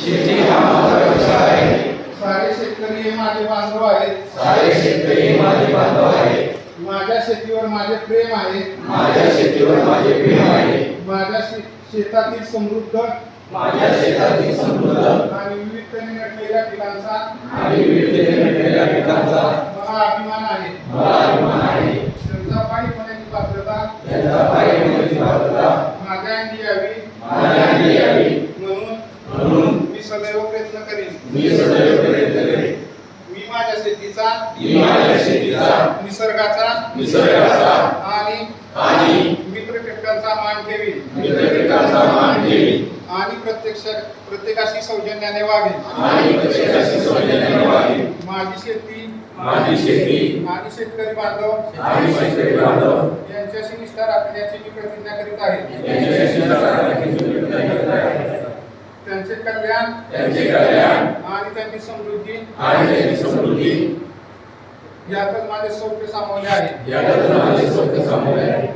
शेती हा माझा व्यवसाय आहे सारे शेतकरी हे माझे बांधव आहेत. सारे शेतकरी हे माझे बांधव आहे माझ्या शेतीवर माझे प्रेम आहे. माझ्या शेतीवर माझे प्रेम आहे. माझ्या शेतातील समृद्ध माझ्या शेतातील समृद्ध आणि विविधतेने नटलेल्या पिकांचा आणि विविधतेने नटलेल्या पिकांचा मला अभिमान आहे. मला अभिमान आहे. त्यांचा पायी होण्याची पात्रता त्यांचा पायी होण्याची पात्रता माझ्या अंगी यावी. माझ्या अंगी यावी म्हणून म्हणून मी सदैव प्रयत्न करेन. मी सदैव प्रयत्न करेन. मी माझ्या शेतीचा मी माझ्या शेतीचा निसर्गाचा निसर्गाचा आणि आणि मित्र कीटकांचा मान ठेवीन. मित्रपिकांचा मान ठेवी आणि प्रत्यक्ष प्रत्येकाशी सौजन्याने वागेन. आणि प्रत्येकाशी सौजन्याने वागेन. माझी शेती माझी शेती आणि शेतकरी बांधव आणि शेतकरी बांधव यांच्याशी निष्ठा राखण्याची मी प्रतिज्ञा करीत आहे. यांच्याशी राखण्याची कल्याण त्यांचे कल्याण आणि त्यांची समृद्धी. आणि त्यांची समृद्धी. यातच माझे सौख्य सामावले आहे. यातच माझे सौख्य सामावले आहे.